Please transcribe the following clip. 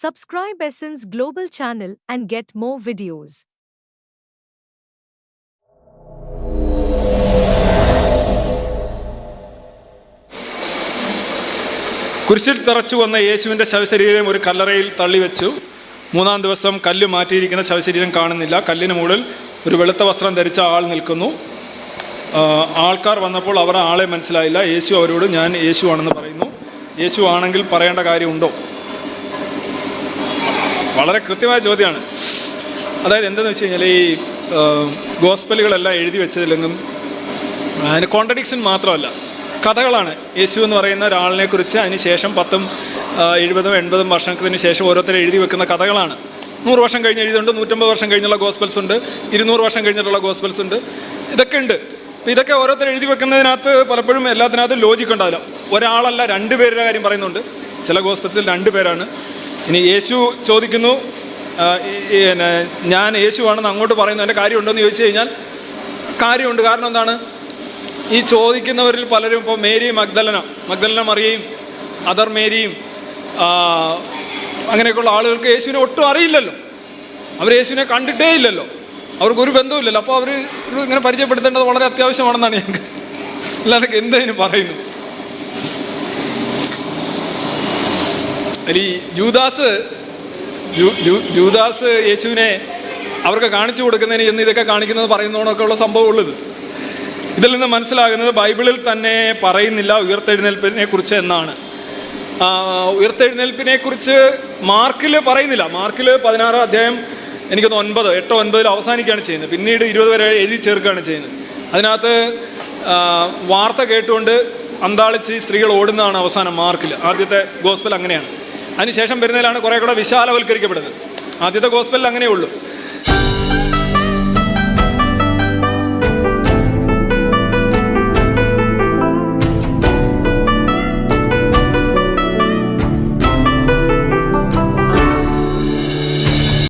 Subscribe Essence Global channel and get more videos. കുരിശിൽ തറച്ചു വന്ന യേശുവിന്റെ ശവശരീരം ഒരു കല്ലറയിൽ തള്ളിവെച്ചു. മൂന്നാം ദിവസം കല്ല് മാറ്റിയിരിക്കുന്ന ശവശരീരം കാണുന്നില്ല. കല്ലിന് മുകളിൽ ഒരു വെളുത്ത വസ്ത്രം ധരിച്ച ആൾ നിൽക്കുന്നു. ആൾക്കാർ വന്നപ്പോൾ അവർ ആളെ മനസ്സിലായില്ല. യേശു അവരോട് ഞാൻ യേശു ആണെന്ന് പറയുന്നു. യേശു ആണെങ്കിൽ പറയേണ്ട കാര്യമുണ്ടോ? വളരെ കൃത്യമായ ചോദ്യമാണ്. അതായത് എന്തെന്ന് വെച്ച് കഴിഞ്ഞാൽ ഈ ഗോസ്പലുകളെല്ലാം എഴുതി വെച്ചതിലെങ്കിലും അതിന് കോൺട്രഡിക്ഷൻ മാത്രമല്ല. കഥകളാണ്. യേശു എന്ന് പറയുന്ന ഒരാളിനെ കുറിച്ച് അതിന് ശേഷം പത്തും എഴുപതും എൺപതും വർഷത്തിന് ശേഷം ഓരോരുത്തരും എഴുതി വെക്കുന്ന കഥകളാണ്. നൂറ് വർഷം കഴിഞ്ഞ് എഴുതിയുണ്ട് നൂറ്റമ്പത് വർഷം കഴിഞ്ഞുള്ള ഗോസ്പൽസ് ഉണ്ട് ഇരുന്നൂറ് വർഷം കഴിഞ്ഞിട്ടുള്ള ഗോസ്പൽസ് ഉണ്ട്. ഇതൊക്കെ ഉണ്ട്. അപ്പോൾ ഇതൊക്കെ ഓരോരുത്തർ എഴുതി വെക്കുന്നതിനകത്ത് പലപ്പോഴും എല്ലാത്തിനകത്തും ലോജിക്ക് ഉണ്ടാവില്ല. ഒരാളല്ല രണ്ട് പേരുടെ കാര്യം പറയുന്നുണ്ട്. ചില ഗോസ്പൽസിൽ രണ്ട് പേരാണ്. ഇനി യേശു ചോദിക്കുന്നു പിന്നെ ഞാൻ യേശു ആണെന്ന് അങ്ങോട്ട് പറയുന്നതിന്റെ കാര്യമുണ്ടോ എന്ന് ചോദിച്ചു കഴിഞ്ഞാൽ കാര്യമുണ്ട്. കാരണം എന്താണ്? ഈ ചോദിക്കുന്നവരിൽ പലരും ഇപ്പോൾ മേരി മഗ്ദലന മഗ്ദലന മറിയയും അതർ മേരിയും അങ്ങനെയൊക്കെയുള്ള ആളുകൾക്ക് യേശുവിനെ ഒട്ടും അറിയില്ലല്ലോ. അവർ യേശുവിനെ കണ്ടിട്ടേ ഇല്ലല്ലോ. അവർക്ക് ഒരു ബന്ധവുമില്ലല്ലോ. അപ്പോൾ അവർ ഇങ്ങനെ പരിചയപ്പെടുത്തേണ്ടത് വളരെ അത്യാവശ്യമാണെന്നാണ് ഞങ്ങൾക്ക്. അല്ലാതെ എന്തതിന് പറയുന്നു? ഈ ജൂദാസ് ജൂദാസ് യേശുവിനെ അവർക്ക് കാണിച്ചു കൊടുക്കുന്നതിന് എന്ന് ഇതൊക്കെ കാണിക്കുന്നത് പറയുന്നതോടൊക്കെ ഉള്ള സംഭവം ഉള്ളത്. ഇതിൽ നിന്ന് മനസ്സിലാകുന്നത് ബൈബിളിൽ തന്നെ പറയുന്നില്ല ഉയർത്തെഴുന്നേൽപ്പിനെ കുറിച്ച് എന്നാണ്. ഉയർത്തെഴുന്നേൽപ്പിനെ കുറിച്ച് മാർക്കിൽ പറയുന്നില്ല. മാർക്കിൽ പതിനാറാം അധ്യായം എനിക്കൊന്ന് ഒൻപത് എട്ടോ ഒൻപതിൽ അവസാനിക്കുകയാണ് ചെയ്യുന്നത്. പിന്നീട് ഇരുപത് വരെ എഴുതി ചേർക്കുകയാണ് ചെയ്യുന്നത്. അതിനകത്ത് വാർത്ത കേട്ടുകൊണ്ട് അന്താളിച്ച് സ്ത്രീകൾ ഓടുന്നതാണ് അവസാനം മാർക്കിൽ ആദ്യത്തെ ഗോസ്പൽ അങ്ങനെയാണ്. അതിനുശേഷം വരുന്നതിലാണ് കുറേ കൂടെ വിശാലവൽക്കരിക്കപ്പെടുന്നത്. ആദ്യത്തെ ഗോസ്ബലിൽ അങ്ങനെയേ ഉള്ളൂ.